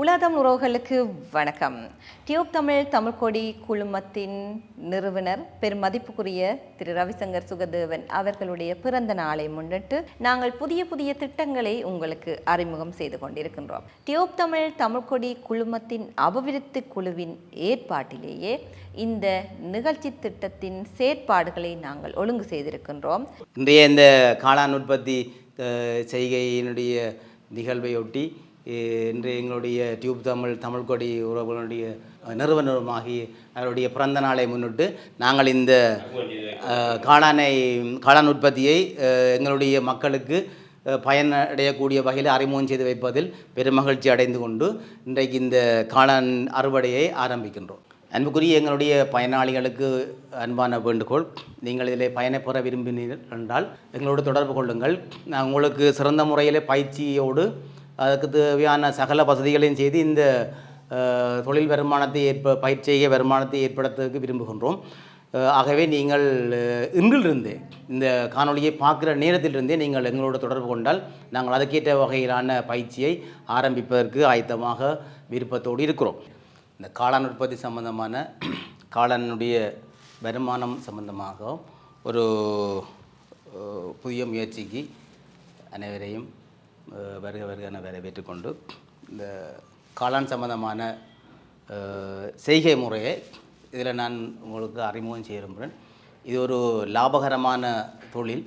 உலகம் உறவுகளுக்கு வணக்கம். டியூப் தமிழ் தமிழ்கொடி குழுமத்தின் நிறுவனர் பெருமதிப்புக்குரிய திரு. ரவிசங்கர் சுகதேவன் அவர்களுடைய பிறந்த நாளை முன்னிட்டு நாங்கள் புதிய புதிய திட்டங்களை உங்களுக்கு அறிமுகம் செய்து கொண்டிருக்கின்றோம். டியூப் தமிழ் தமிழ்கொடி குழுமத்தின் அபிவிருத்தி குழுவின் ஏற்பாட்டிலேயே இந்த நிகழ்ச்சி திட்டத்தின் செயற்பாடுகளை நாங்கள் ஒழுங்கு செய்திருக்கின்றோம். இன்றைய இந்த காளான் உற்பத்தி செய்கையினுடைய நிகழ்வையொட்டி இன்று எங்களுடைய டியூப் தமிழ் தமிழ் கொடி உறவுகளுடைய அஹ், நிறுவனருமாகி அவருடைய பிறந்த நாளை முன்னிட்டு நாங்கள் இந்த காளானை காளான் உற்பத்தியை எங்களுடைய மக்களுக்கு பயனடையக்கூடிய வகையில் அறிமுகம் செய்து வைப்பதில் பெருமகிழ்ச்சி அடைந்து கொண்டு இன்றைக்கு இந்த காளான் அறுவடையை ஆரம்பிக்கின்றோம். அன்புக்குரிய எங்களுடைய பயனாளிகளுக்கு அன்பான வேண்டுகோள் நீங்கள் இதில் பயணப்பெற விரும்பினீர்கள் என்றால் எங்களோடு தொடர்பு கொள்ளுங்கள். நான் உங்களுக்கு சிறந்த முறையில் பயிற்சியோடு அதுக்கு தேவையான சகல வசதிகளையும் செய்து இந்த தொழில் வருமானத்தை ஏற்ப பயிற்சிய வருமானத்தை ஏற்படுத்துவதற்கு விரும்புகின்றோம். ஆகவே நீங்கள் இன்றிலிருந்தே இந்த காணொளியை பார்க்குற நேரத்திலிருந்தே நீங்கள் எங்களோடு தொடர்பு கொண்டால் நாங்கள் அதுக்கேற்ற வகையிலான பயிற்சியை ஆரம்பிப்பதற்கு ஆயத்தமாக விருப்பத்தோடு இருக்கிறோம். இந்த காளான் உற்பத்தி சம்பந்தமான காளானுடைய வருமானம் சம்பந்தமாக ஒரு புதிய முயற்சிக்கு அனைவரையும் வருக வருக என வரவேற்றுக்கொண்டு இந்த காளான் சம்பந்தமான செய்கை முறையை இதில் நான் உங்களுக்கு அறிமுகம் செய்ய விரும்புகிறேன். இது ஒரு லாபகரமான தொழில்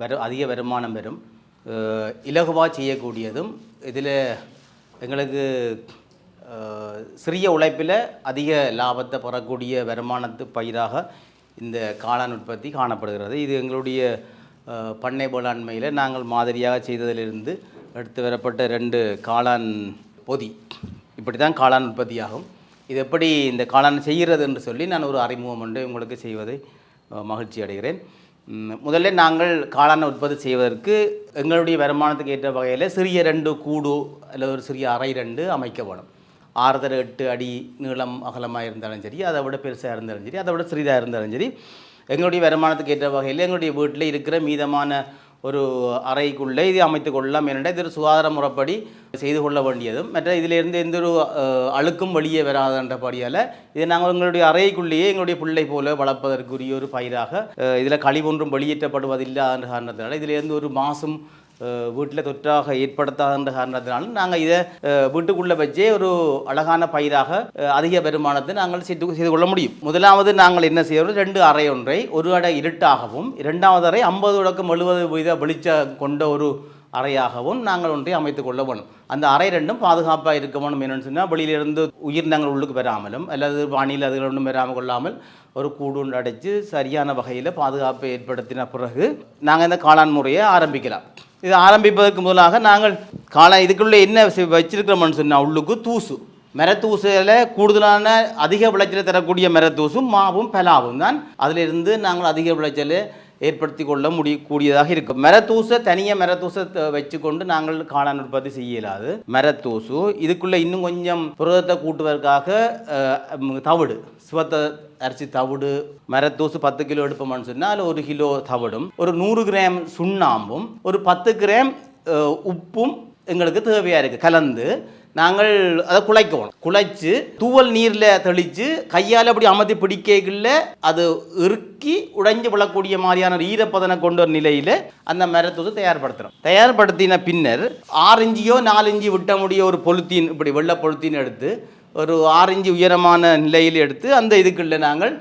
வரும் அதிக வருமானம் பெறும் இலகுவாக செய்யக்கூடியதும் இதில் எங்களுக்கு சிறிய உழைப்பில் அதிக லாபத்தை பெறக்கூடிய வருமானத்து பயிராக இந்த காளான் உற்பத்தி காணப்படுகிறது. இது எங்களுடைய பண்ணை போலாண்மையில் நாங்கள் மாதிரியாக செய்ததிலிருந்து எடுத்து வரப்பட்ட ரெண்டு காளான் பொதி. இப்படி தான் காளான் உற்பத்தியாகும். இது எப்படி இந்த காளான் செய்கிறது என்று சொல்லி நான் ஒரு அறிமுகம் ஒன்று உங்களுக்கு செய்வதை மகிழ்ச்சி அடைகிறேன். முதல்ல நாங்கள் காளான் உற்பத்தி செய்வதற்கு எங்களுடைய வருமானத்துக்கு ஏற்ற வகையில் சிறிய ரெண்டு கூடு அல்லது ஒரு சிறிய அறை ரெண்டு அமைக்க வேணும். ஆறுதல் எட்டு அடி நீளம் அகலமாக இருந்தாலும் சரி அதை விட பெருசாக இருந்தாலும் சரி அதை விட சிறிதாக இருந்தாலும் சரி எங்களுடைய வருமானத்துக்கு ஏற்ற வகையில் எங்களுடைய வீட்டில் இருக்கிற மீதமான ஒரு அறைக்குள்ளே இதை அமைத்து கொள்ளலாம் ஏனென்றால் இது ஒரு சுகாதார முறைப்படி செய்து கொள்ள வேண்டியதும் மற்ற இதிலிருந்து எந்த ஒரு அழுக்கும் வெளியே வராதன்றபடியால் இதை நாங்கள் எங்களுடைய அறைக்குள்ளேயே எங்களுடைய பிள்ளை போல வளர்ப்பதற்குரிய ஒரு பயிராக இதில் கழிவொன்றும் வெளியேற்றப்படுவதில்லை என்ற காரணத்தினால இதிலிருந்து ஒரு மாசும் வீட்டில் தொற்றாக ஏற்படுத்தாத காரணத்தினாலும் நாங்கள் இதை வீட்டுக்குள்ளே வச்சே ஒரு அழகான பயிராக அதிக வருமானத்தை நாங்கள் செய்து செய்து கொள்ள முடியும். முதலாவது நாங்கள் என்ன செய்யறோம் ரெண்டு அறை ஒன்றை ஒரு அடை இருட்டாகவும் இரண்டாவது அறை ஐம்பது தொடக்கம் எழுபது வீத வெளிச்ச கொண்ட ஒரு அறையாகவும் நாங்கள் ஒன்றை அமைத்துக் கொள்ள வேணும் அந்த அறை ரெண்டும் பாதுகாப்பாக இருக்க வேணும் என்னன்னு சொன்னால் வெளியிலிருந்து உயிரினங்கள் உள்ளுக்கு வராமலும் அல்லது வானிலை அதுகள் ஒன்றும் வராமல் கொள்ளாமல் ஒரு கூடு ஒன்று அடைச்சு சரியான வகையில் பாதுகாப்பை ஏற்படுத்தின பிறகு நாங்கள் இந்த காளான் முறையை ஆரம்பிக்கலாம். இது ஆரம்பிப்பதற்கு முதலாக நாங்கள் காலம் இதுக்குள்ளே என்ன வச்சிருக்கிறோம்னு சொன்னால் உள்ளுக்கு தூசு. மரத்தூசில் கூடுதலான அதிக விளைச்சலை தரக்கூடிய மரத்தூசும் மாவும் பலாவும் தான். அதிலிருந்து நாங்கள் அதிக விளைச்சல் ஏற்படுத்தி கொள்ள முடியக்கூடியதாக இருக்கும். மரத்தூசை தனியாக மரத்தூசை வச்சுக்கொண்டு நாங்கள் காளான் உற்பத்தி செய்ய இயலாது. மரத்தூசு இதுக்குள்ளே இன்னும் கொஞ்சம் புரதத்தை கூட்டுவதற்காக தவிடு சுவத்தை அரிசி தவிடு மரத்தூசு பத்து கிலோ எடுப்போம்னு சொன்னால் அதில் ஒரு கிலோ தவிடும். ஒரு நூறு கிராம் சுண்ணாம்பும் ஒரு பத்து கிராம் உப்பும் எங்களுக்கு தேவையாக இருக்குது கலந்து நாங்கள் அதை குழைக்கணும் குழைச்சு தூவல் நீரில் தெளித்து கையால் அப்படி அமர்த்தி பிடிக்கல அது இறுக்கி உடைஞ்சு விழக்கூடிய மாதிரியான ஒரு ஈரப்பதனை கொண்டு வர நிலையில் அந்த மரத்தூது தயார்படுத்துகிறோம் தயார்படுத்தின பின்னர் ஆரஞ்சியோ நாலஞ்சி விட்ட முடிய ஒரு பொலித்தீன் இப்படி வெள்ளை பொலித்தீன் எடுத்து ஒரு ஆறு உயரமான நிலையில் எடுத்து அந்த இதுக்குள்ள நாங்கள்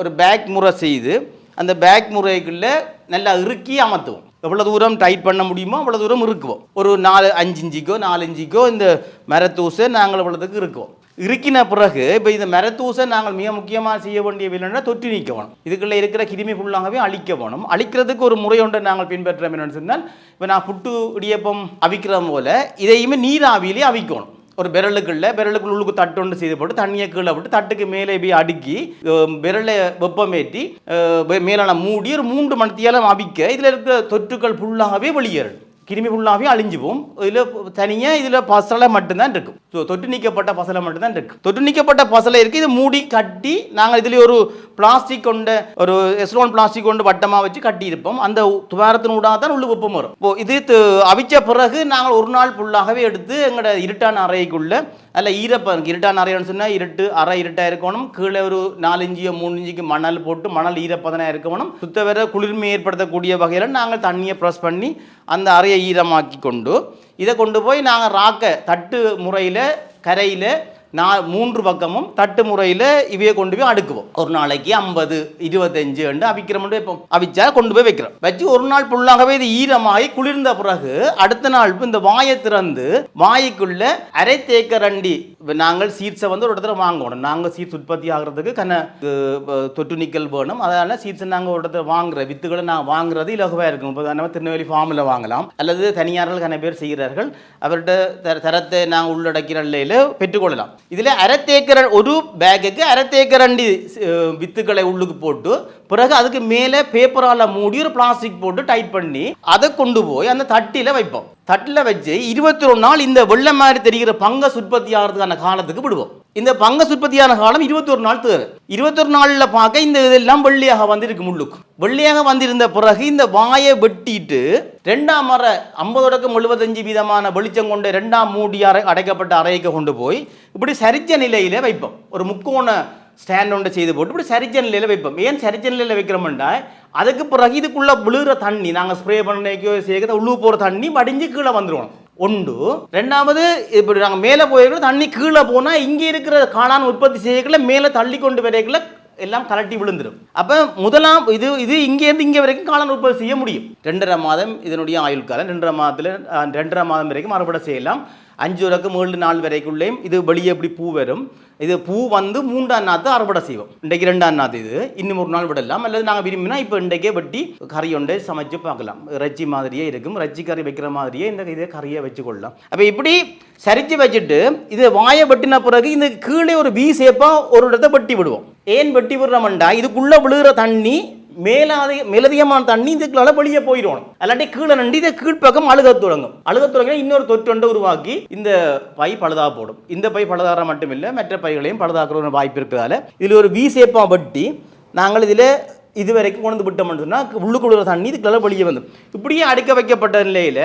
ஒரு பேக் முறை செய்து அந்த பேக் முறைக்குள்ளே நல்லா இறுக்கி அமர்த்துவோம். எவ்வளோ தூரம் டைட் பண்ண முடியுமோ அவ்வளோ தூரம் இருக்குவோம் ஒரு நாலு அஞ்சு இஞ்சிக்கோ நாலு இஞ்சிக்கோ இந்த மரத்தூசை நாங்கள் இவ்வளோத்துக்கு இருக்குவோம் இருக்கின பிறகு இப்போ இந்த மரத்தூசை நாங்கள் மிக முக்கியமாக செய்ய வேண்டிய வேலைன்னா தொற்றி நீக்க வேணும். இதுக்குள்ளே இருக்கிற கிருமி ஃபுல்லாகவே அழிக்க வேணும். அழிக்கிறதுக்கு ஒரு முறை ஒன்றை நாங்கள் பின்பற்ற என்னன்னு சொன்னால் இப்போ நான் புட்டு இடியப்பம் அவிக்கிறோம் போல இதையுமே நீராவியிலே அவிக்கணும். ஒரு விரலுக்குள்ள விரலுக்குள்ள உள்ளுக்கு தட்டு ஒன்று செய்து போட்டு தண்ணியை கீழே விட்டு தட்டுக்கு மேலே போய் அடுக்கி விரலை வெப்பமேற்றி மேலான மூடி ஒரு மூன்று மணித்தியாலம் அவிக்க இதில் இருக்கிற தொற்றுக்கள் ஃபுல்லாகவே வெளியேறும் கிருமி ஃபுல்லாகவே அழிஞ்சு இதில் தனியாக இதில் பசலை மட்டும்தான் இருக்கும். ஸோ தொட்டு நீக்கப்பட்ட பசலை மட்டும்தான் இருக்கும் தொட்டு நீக்கப்பட்ட பசலை இருக்குது இது மூடி கட்டி நாங்கள் இதில் ஒரு பிளாஸ்டிக் கொண்ட ஒரு எஸ்லோன் பிளாஸ்டிக் கொண்டு வட்டமாக வச்சு கட்டியிருப்போம். அந்த துவாரத்தின் ஊடாக தான் உள்ள வெப்பம் வரும். இப்போ இது அவிச்ச பிறகு நாங்கள் ஒரு நாள் ஃபுல்லாகவே எடுத்து எங்களோட இருட்டான அறைக்குள்ளே அதில் ஈரப்ப இருட்டாக நிறையன்னு சொன்னால் இருட்டு அறை இருட்டாக இருக்கணும். கீழே ஒரு நாலு இஞ்சியோ மூணு இஞ்சிக்கு மணல் போட்டு மணல் ஈரப்பதனாக இருக்கணும். சுத்த குளிர்மை ஏற்படுத்தக்கூடிய வகையில் நாங்கள் தண்ணியை ப்ரெஸ் பண்ணி அந்த அறையை ஈரமாக்கி கொண்டு இதை கொண்டு போய் நாங்கள் ராக்க தட்டு முறையில் கரையில் நான் மூன்று பக்கமும் தட்டு முறையில் இவையை கொண்டு போய் அடுக்குவோம். ஒரு நாளைக்கு ஐம்பது இருபத்தஞ்சு என்று அவிக்கிறோம் வைப்போம். அவிச்சா கொண்டு போய் வைக்கிறோம். வச்சு ஒரு நாள் ஃபுல்லாகவே இது ஈரமாகி குளிர்ந்த பிறகு அடுத்த நாள் இந்த வாயை திறந்து வாய்க்குள்ள அரை தேக்கரண்டி நாங்கள் சீட்ஸை வந்து ஒரு இடத்துல வாங்கணும். நாங்கள் சீட்ஸ் உற்பத்தி ஆகிறதுக்கு கன தொட்டு நிக்கல் வேணும். அதனால சீட்ஸை நாங்கள் ஒரு இடத்துல வாங்குற வித்துக்களை நாங்கள் வாங்குறது இலகுவாக இருக்கும். இப்போ நம்ம திருநெல்வேலி ஃபார்மில் வாங்கலாம். அல்லது தனியார்கள் கன பேர் செய்கிறார்கள். அவர்கிட்ட தரத்தை நாங்கள் உள்ளடக்கிற நிலையில் பெற்றுக்கொள்ளலாம் இதில் அரைத்தேக்கர ஒரு பேக்குக்கு அரைத்தேக்கரண்டி வித்துக்களை உள்ளுக்கு போட்டு பிறகு அதுக்கு மேலே பேப்பரால் மூடி ஒரு பிளாஸ்டிக் போட்டு டைட் பண்ணி அதை கொண்டு போய் அந்த தட்டில் வைப்போம். தட்டில் வச்சு இருபத்தி ஒரு நாள் இந்த வெள்ளை மாதிரி தெரிகிற பங்க சுற்பத்தி ஆகிறதுக்கான காலத்துக்கு விடுவோம். இந்த பங்க சுற்பத்தியான காலம் இருபத்தொரு நாள் தேவை இருபத்தொரு நாளில் பார்க்க இந்த இதெல்லாம் வெள்ளியாக வந்திருக்கு முள்ளுக்கு. வெள்ளியாக வந்திருந்த பிறகு இந்த வாயை வெட்டிட்டு ரெண்டாம் அறை ஐம்பது தொடக்கம் எழுபத்தஞ்சு வீதமான வெளிச்சம் கொண்டு ரெண்டாம் மூடி அறை அடைக்கப்பட்ட அறைக்கு கொண்டு போய் இப்படி சரிச்ச நிலையில வைப்போம். ஒரு முக்கோண ஸ்டாண்ட் ஒன்று செய்து போட்டு இப்படி சரிச்ச நிலையில் வைப்போம். ஏன் சரிச்ச நிலையில் வைக்கிறோம்டா அதுக்கு பிறகு இதுக்குள்ளே விழுகிற தண்ணி நாங்கள் ஸ்ப்ரே பண்ணிக்கோ சேர்க்கிற உள்ளு போகிற தண்ணி வடிஞ்சு கீழே வந்துடுவோம் ஒன்று. ரெண்டாவது இப்படி நாங்கள் மேலே போயிருக்கிற தண்ணி கீழே போனால் இங்கே இருக்கிற காளான் உற்பத்தி செய்யக்கல மேலே தள்ளி கொண்டு வரைக்குள்ள எல்லாம் கலட்டி விழுந்துடும் அப்போ முதலாம் இது இது இங்கேருந்து இங்கே வரைக்கும் காளான் உற்பத்தி செய்ய முடியும். ரெண்டரை மாதம் இதனுடைய ஆயுள் காலம் ரெண்டரை மாதத்தில் ரெண்டரை மாதம் வரைக்கும் மறுபடியும் செய்யலாம். அஞ்சு வரைக்கும் ஏழு நாள் வரைக்குள்ளேயும் இது வெளியே எப்படி பூ வரும்? இது பூ வந்து மூன்றாம் நாத்து அறுவடை செய்வோம். இன்றைக்கு ரெண்டாம் நாத்து இது. இன்னும் ஒரு நாள் விடலாம். அல்லது நாங்கள் விரும்பினா இப்போ இன்றைக்கே வெட்டி கறி ஒன்றை சமைச்சு பார்க்கலாம். ரச்சி மாதிரியே இருக்கும். ரச்சி கறி வைக்கிற மாதிரியே இந்த இதை கறியை வச்சு கொள்ளலாம். அப்போ இப்படி சரிச்சு வச்சுட்டு இது வாயை வெட்டின பிறகு இந்த கீழே ஒரு வி சேப்பாக ஒரு இடத்த வெட்டி விடுவோம். ஏன் வெட்டி விடுறோம்டா இதுக்குள்ளே விழுகிற தண்ணி மேலாதி மேலதிகமான தண்ணி இதுக்குள்ள வெளியே போயிடணும் அல்லாட்டி கீழே நண்டி இதை கீழ்ப்பக்கம் அழுக தொடங்கும். அழுக தொடங்க இன்னொரு தொற்றொண்டை உருவாக்கி இந்த பை பழுதா போடும். இந்த பை பழுதாற மட்டும் இல்லை மற்ற பைகளையும் பழுதாக்குற ஒரு வாய்ப்பு இருக்கிறதால இதில் ஒரு வி சேப்பாக வெட்டி நாங்கள் இதில் இது வரைக்கும் கொண்டு விட்டோம்னு சொன்னால் உள்ளுக்குள்ள தண்ணி இதுக்குள்ள வெளியே வந்து இப்படியே அடைக்க வைக்கப்பட்ட நிலையில்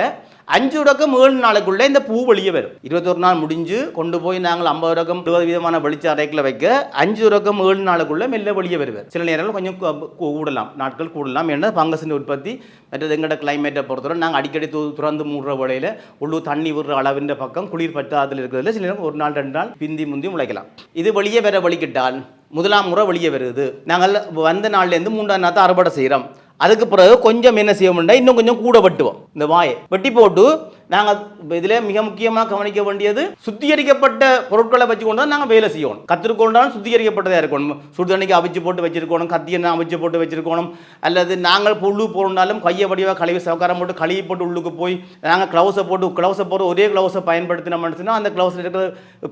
அஞ்சு தொடக்கம் ஏழு நாளுக்குள்ளே இந்த பூ வெளியே வரும். இருபத்தொரு நாள் முடிஞ்சு கொண்டு போய் நாங்கள் ஐம்பது ரகம் இருபது விதமான வெளிச்ச அறைக்கில் வைக்க அஞ்சு தொடக்கம் ஏழு நாளுக்குள்ளே மெல்ல வெளியே வருவார். சில நேரங்கள் கொஞ்சம் கூடலாம் நாட்கள் கூடலாம். ஏன்னா பங்கசின் உற்பத்தி. மற்றது எங்களோட கிளைமேட்டை பொறுத்தவரை நாங்கள் அடிக்கடி தூ துறந்து மூடுற வேளையில் உள்ளூர் தண்ணி விடுற அளவின்ற பக்கம் குளிர் பற்றாதல் இருக்கிறதுல சில நேரம் ஒரு நாள் ரெண்டு நாள் பிந்தி முந்தி முளைக்கலாம் இது வெளியே வர வழிக்கிட்டால் முதலாம் முறை வெளியே வருது. நாங்கள் வந்த நாள்லேருந்து மூன்றாம் நாள் அறுவடை செய்கிறோம். அதுக்கு பிறகு கொஞ்சம் என்ன செய்வோம்னா இன்னும் கொஞ்சம் கூட வெட்டுவோம். இந்த வாயை வெட்டி போட்டு நாங்கள் இதில் மிக முக்கியமாக கவனிக்க வேண்டியது சுத்திகரிக்கப்பட்ட பொருட்களை வச்சு கொண்டு தான் நாங்கள் வேலை செய்யணும். கத்திரிக்கொண்டாலும் சுத்திகரிக்கப்பட்டதாக இருக்கணும். சுடுதண்ணிக்கு அவிச்சு போட்டு வச்சிருக்கணும் கத்தியை அவிச்சு போட்டு வச்சிருக்கணும். அல்லது நாங்கள் புல்லு போடணுனாலும் கையை வடிவாக கழுவி சவக்காரம் போட்டு கழுவி போட்டு உள்ளுக்கு போய் நாங்கள் க்ளவுஸை போட்டு க்ளவுஸை போட்டு ஒரே க்ளவுஸை பயன்படுத்தினோம்னு அந்த க்ளவுஸில் இருக்கிற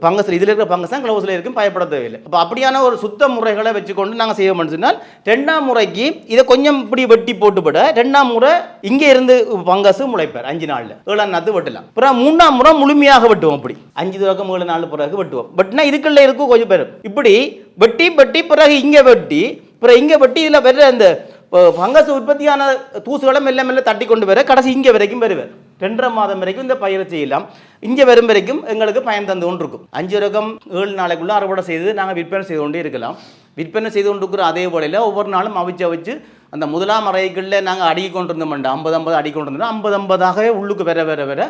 பங்கஸ் இதில் இருக்கிற பங்கஸ் தான் க்ளவுஸில் இருக்கும் பயப்பட தேவையில்லை. அப்போ அப்படியான ஒரு சுத்த முறைகளை வச்சுக்கொண்டு நாங்கள் செய்வோம்னு சொன்னால் ரெண்டாம் முறைக்கு இதை கொஞ்சம் இப்படி வெட்டி போட்டுவிட ரெண்டாம் முறை இங்கே இருந்து பங்கஸ் முளைப்பார் அஞ்சு நாளில். ஏழாம் பார்த்து வெட்டலாம். அப்புறம் மூணாம் முறை முழுமையாக வெட்டுவோம் அப்படி. அஞ்சு துவக்கம் ஏழு பிறகு வெட்டுவோம் வெட்டினா இதுக்குள்ள இருக்கும் கொஞ்சம் பேர். இப்படி வெட்டி வெட்டி பிறகு இங்கே வெட்டி பிறகு இங்கே வெட்டி இதில் வர்ற அந்த பங்கசு உற்பத்தியான தூசுகளை மெல்ல மெல்ல தட்டி கொண்டு வர கடைசி இங்கே வரைக்கும் வருவார். ரெண்டரை மாதம் வரைக்கும் இந்த பயிரை செய்யலாம் இங்கே வரும் வரைக்கும் எங்களுக்கு பயன் தந்து கொண்டு இருக்கும் அஞ்சு ரகம் ஏழு நாளைக்குள்ள அறுவடை செய்து நாங்கள் விற்பனை செய்து கொண்டே இருக்கலாம். விற்பனை செய்து கொண்டிருக்கிற அதே போலையில் ஒவ்வொரு நாளும் அவிச்சு அவிச்சு அந்த முதலாம் அறைகளில் நாங்கள் அடுக்கி கொண்டு ஐம்பது ஐம்பது அடி கொண்டிருந்தோம் ஐம்பது ஐம்பதாகவே உள்ளுக்கு வர வர வர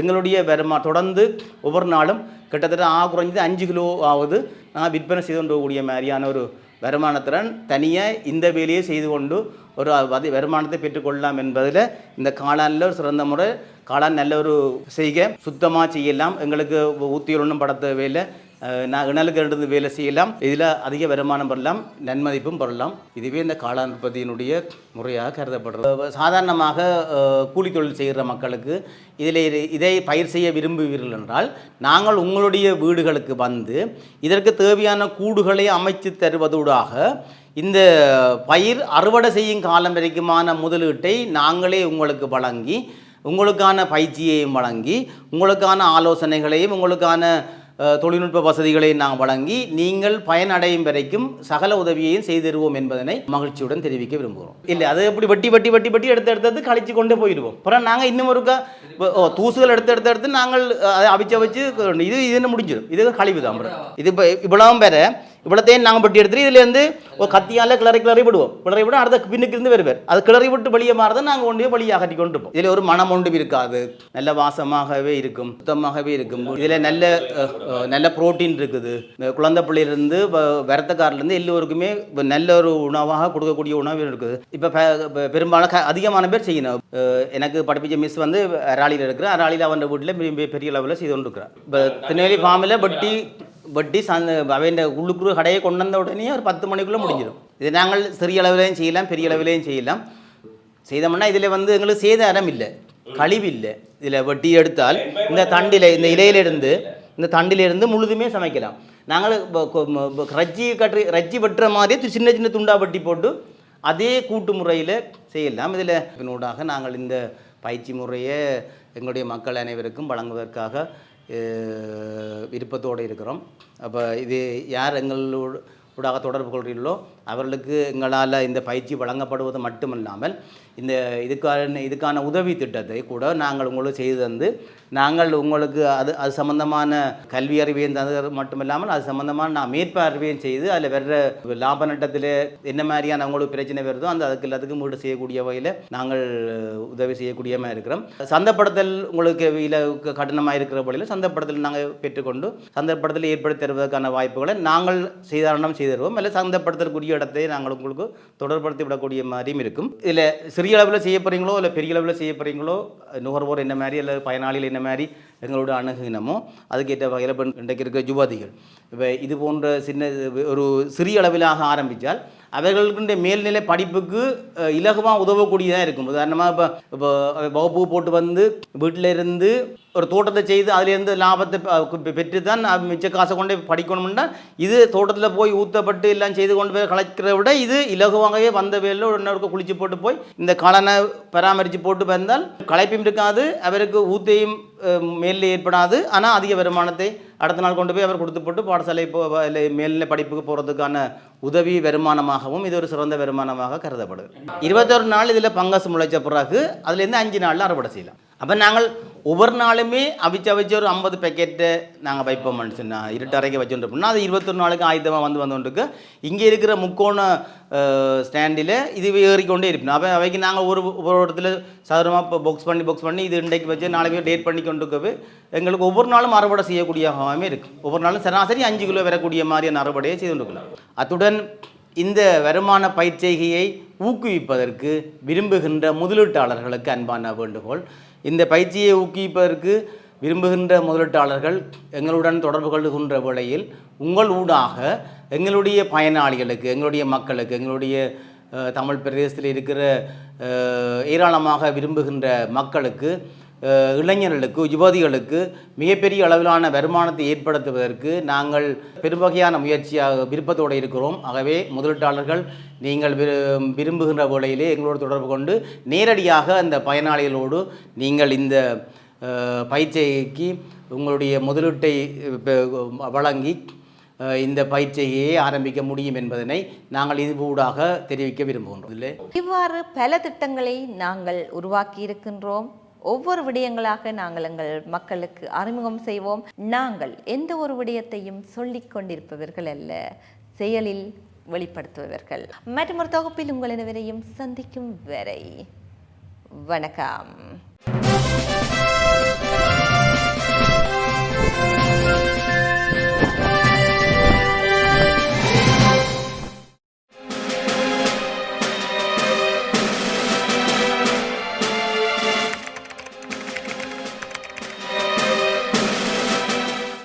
எங்களுடைய வருமா தொடர்ந்து ஒவ்வொரு நாளும் கிட்டத்தட்ட ஆ குறைஞ்சது அஞ்சு கிலோ ஆகுது. நாங்கள் விற்பனை செய்து கொண்டு கூடிய மாதிரியான ஒரு வருமானத்துடன் தனியாக இந்த வேலையை செய்து கொண்டு ஒரு வதி வருமானத்தை பெற்றுக்கொள்ளலாம் என்பதில் இந்த காளானில் ஒரு சிறந்த முறை காளான் நல்ல ஒரு செய்க சுத்தமாக செய்யலாம். எங்களுக்கு ஊத்தியல் ஒன்றும் பட நான் இணலுக்கு இருந்து வேலை செய்யலாம். இதில் அதிக வருமானம் பெறலாம். நன்மதிப்பும் பெறலாம். இதுவே இந்த காளான் உற்பத்தியினுடைய முறையாக கருதப்படுறது. சாதாரணமாக கூலி தொழில் செய்கிற மக்களுக்கு இதில் இதை பயிர் செய்ய விரும்புவீர்கள் என்றால் நாங்கள் உங்களுடைய வீடுகளுக்கு வந்து இதற்கு தேவையான கூடுகளை அமைத்து தருவதூடாக இந்த பயிர் அறுவடை செய்யும் காலம் வரைக்குமான முதலீட்டை நாங்களே உங்களுக்கு வழங்கி உங்களுக்கான பயிற்சியையும் வழங்கி உங்களுக்கான ஆலோசனைகளையும் உங்களுக்கான தொழில்நுட்ப வசதிகளை நாம் வழங்கி நீங்கள் பயனடையும் வரைக்கும் சகல உதவியையும் செய்திருவோம் என்பதனை மகிழ்ச்சியுடன் தெரிவிக்க விரும்புகிறோம். இல்லை அது எப்படி வட்டி வட்டி வட்டி வட்டி எடுத்து எடுத்து கழிச்சு கொண்டு போயிடுவோம். அப்புறம் நாங்கள் இன்னும் ஒருக்கா ஓ தூசுகள் எடுத்து எடுத்து எடுத்து நாங்கள் அதை அவிச்சு வச்சு இது இதுன்னு முடிஞ்சிடும். இது கழிவு தான் இது இப்போ இவ்வளவும் பேரை இவ்வளோத்தையும் நாங்கள் பட்டி எடுத்துட்டு இதுலேருந்து ஒரு கத்தியால் கிளறி கிளறி விடுவோம். கிளறி விட அடுத்த பின்னுக்கு இருந்து வருவார். அது கிளறி விட்டு வெளியே மாறதை நாங்கள் கொண்டு போய் கட்டி கொண்டு இருப்போம் இதில் ஒரு மனம் ஒன்றும் இருக்காது. நல்ல வாசமாகவே இருக்கும் சுத்தமாகவே இருக்கும். இதில் நல்ல நல்ல புரோட்டீன் இருக்குது. குழந்தை பிள்ளையிலேருந்து வரத்தக்காரிலேருந்து எல்லோருக்குமே நல்ல ஒரு உணவாக கொடுக்கக்கூடிய உணவு இருக்குது. இப்போ பெரும்பாலும் க- அதிகமான பேர் செய்யணும். எனக்கு படிப்பிச்ச மிஸ் வந்து அராளியில் இருக்கிற அராளியில் அவன் வீட்டில் பெரிய அளவில் லெவலில் செய்து கொண்டு இருக்கிறார் இப்போ திருநெல்வேலி ஃபார்மில் பட்டி வட்டி சந்த அவன் உள்ளுக்குள்ள கடையை கொண்டு வந்த உடனே ஒரு பத்து மணிக்குள்ளே முடிஞ்சிடும். இது நாங்கள் சிறிய அளவிலையும் செய்யலாம் பெரிய அளவிலையும் செய்யலாம். செய்தோம்னா இதில் வந்து எங்களுக்கு சேதாரம் இல்லை கழிவு இல்லை. இதில் வட்டி எடுத்தால் இந்த தண்டில் இந்த இலையிலிருந்து இந்த தண்டிலிருந்து முழுதுமே சமைக்கலாம். நாங்கள் ரஜ்ஜி கட்டு ரஜ்ஜி வெட்டுற மாதிரியே சின்ன சின்ன துண்டா வட்டி போட்டு அதே கூட்டு முறையில் செய்யலாம். இதில் இதனூடாக நாங்கள் இந்த பயிற்சி முறையை எங்களுடைய மக்கள் அனைவருக்கும் வழங்குவதற்காக விருப்பத்தோடு இருக்கிறோம். அப்போ இது யார் எங்களோடு ஊடாக தொடர்பு கொள்கிறீர்களோ அவர்களுக்கு எங்களால் இந்த பயிற்சி வழங்கப்படுவது மட்டுமல்லாமல் இந்த இதுக்கான இதுக்கான உதவி திட்டத்தை கூட நாங்கள் உங்களுக்கு செய்து தந்து நாங்கள் உங்களுக்கு அது அது சம்பந்தமான கல்வி அறிவையும் தந்தது மட்டுமில்லாமல் அது சம்பந்தமான நான் மேற்பார்வையும் செய்து அதில் வர்ற லாப நட்டத்தில் என்ன மாதிரியான உங்களுக்கு பிரச்சனை வருதோ அந்த அதுக்கு எல்லாத்துக்கும் வீடு செய்யக்கூடிய வகையில் நாங்கள் உதவி செய்யக்கூடியமாக இருக்கிறோம். சந்தப்படுத்தல் உங்களுக்கு இல கட்டணமாக இருக்கிற வழியில் சந்தப்படுத்தல் நாங்கள் பெற்றுக்கொண்டு சந்தப்படுத்தல் ஏற்படுத்தி தருவதற்கான வாய்ப்புகளை நாங்கள் செய்தாரணம் செய்து தருவோம். இல்லை சந்தப்படுத்தலுக்குரிய இடத்தை நாங்கள் உங்களுக்கு தொடர்படுத்தி விடக்கூடிய மாதிரியும் இருக்கும். இதில் சிறிய அளவில் செய்ய போகிறீங்களோ இல்லை பெரிய அளவில் செய்ய போகிறீங்களோ நுகர்வோர் என்ன மாதிரி அல்லது பயனாளிகள் என்ன மாதிரி எங்களோட அணுகினமோ அதுக்கேற்ற வகையில் இப்போ இன்றைக்கு இருக்கிற யுவதிகள் இப்போ இது போன்ற சின்ன ஒரு சிறிய அளவிலாக ஆரம்பித்தால் அவர்களுக்குண்ட மேல்நிலை படிப்புக்கு இலகுவாக உதவக்கூடியதாக இருக்கும். உதாரணமாக இப்போ இப்போ வகுப்பு போட்டு வந்து வீட்டில் இருந்து ஒரு தோட்டத்தை செய்து அதுலேருந்து லாபத்தை பெற்று தான் மிச்ச காசை கொண்டு போய் படிக்கணும்னா இது தோட்டத்தில் போய் ஊற்றப்பட்டு எல்லாம் செய்து கொண்டு போய் கலைக்கிறத விட இது இலகுவாகவே வந்த வேலையில் ஒரு இன்னொருக்கு குளிச்சு போட்டு போய் இந்த காலனை பராமரித்து போட்டு வந்தால் களைப்பும் இருக்காது அவருக்கு ஊத்தையும் மேலே ஏற்படாது ஆனால் அதிக வருமானத்தை அடுத்த நாள் கொண்டு போய் அவர் கொடுத்து போட்டு பாடசாலை போ இல்லை மேல்நிலை படிப்புக்கு போகிறதுக்கான உதவி வருமானமாகவும் இது ஒரு சிறந்த வருமானமாக கருதப்படுது. இருபத்தொரு நாள் இதில் பங்கசு முளைச்ச பிறகு அதுலேருந்து அஞ்சு நாளில் அறுவடை செய்யலாம். அப்போ நாங்கள் ஒவ்வொரு நாளுமே அவிச்சு அவிச்சு ஒரு ஐம்பது பேக்கெட்டு நாங்கள் வைப்போம் மனுஷன் இருட்டறைக்கு வச்சுருப்போம்னா அது இருபத்தொரு நாளுக்கு ஆயுதமாக வந்து வந்து இங்கே இருக்கிற முக்கோண ஸ்டாண்டில் இது ஏறிக்கொண்டே இருப்போம் அப்போ அவைக்கு நாங்கள் ஒரு ஒரு இடத்துல சதுரமாக இப்போ பாக்ஸ் பண்ணி பாக்ஸ் பண்ணி இது இன்றைக்கு வச்சு நாளைக்கு டேட் பண்ணி கொண்டு இருக்கவே எங்களுக்கு ஒவ்வொரு நாளும் அறுவடை செய்யக்கூடியவே இருக்கும் ஒவ்வொரு நாளும் சராசரி அஞ்சு கிலோ வரக்கூடிய மாதிரியான அறுவடையை செய்து கொண்டிருக்கலாம். அத்துடன் இந்த வருமான பயிற்சிகையை ஊக்குவிப்பதற்கு விரும்புகின்ற முதலீட்டாளர்களுக்கு அன்பான வேண்டுகோள். இந்த பயிற்சியை ஊக்குவிப்பதற்கு விரும்புகின்ற முதலீட்டாளர்கள் எங்களுடன் தொடர்பு கொள்ளுகின்ற வேளையில் உங்கள் ஊடாக எங்களுடைய பயனாளிகளுக்கு எங்களுடைய மக்களுக்கு எங்களுடைய தமிழ் பிரதேசத்தில் இருக்கிற ஏராளமாக விரும்புகின்ற மக்களுக்கு இளைஞர்களுக்கு யுவதிகளுக்கு மிகப்பெரிய அளவிலான வருமானத்தை ஏற்படுத்துவதற்கு நாங்கள் பெருவகையான முயற்சியாக விருப்பத்தோடு இருக்கிறோம். ஆகவே முதலீட்டாளர்கள் நீங்கள் விரு- விரும்புகின்ற வேளையிலே எங்களோடு தொடர்பு கொண்டு நேரடியாக அந்த பயனாளிகளோடு நீங்கள் இந்த பயிற்சிக்கு உங்களுடைய முதலீட்டை வழங்கி இந்த பயிற்சியை ஆரம்பிக்க முடியும் என்பதனை நாங்கள் இதுவூடாக தெரிவிக்க விரும்புகின்றோம். இல்லை இவ்வாறு பல திட்டங்களை நாங்கள் உருவாக்கி இருக்கின்றோம் ஒவ்வொரு விடயங்களாக நாங்கள் எங்கள் மக்களுக்கு அறிமுகம் செய்வோம். நாங்கள் எந்த ஒரு விடயத்தையும் சொல்லிக் கொண்டிருப்பவர்கள் அல்ல செயலில் வெளிப்படுத்துபவர்கள். மற்றும் ஒரு தொகுப்பில் உங்கள் அனைவரையும் சந்திக்கும் வரை வணக்கம்.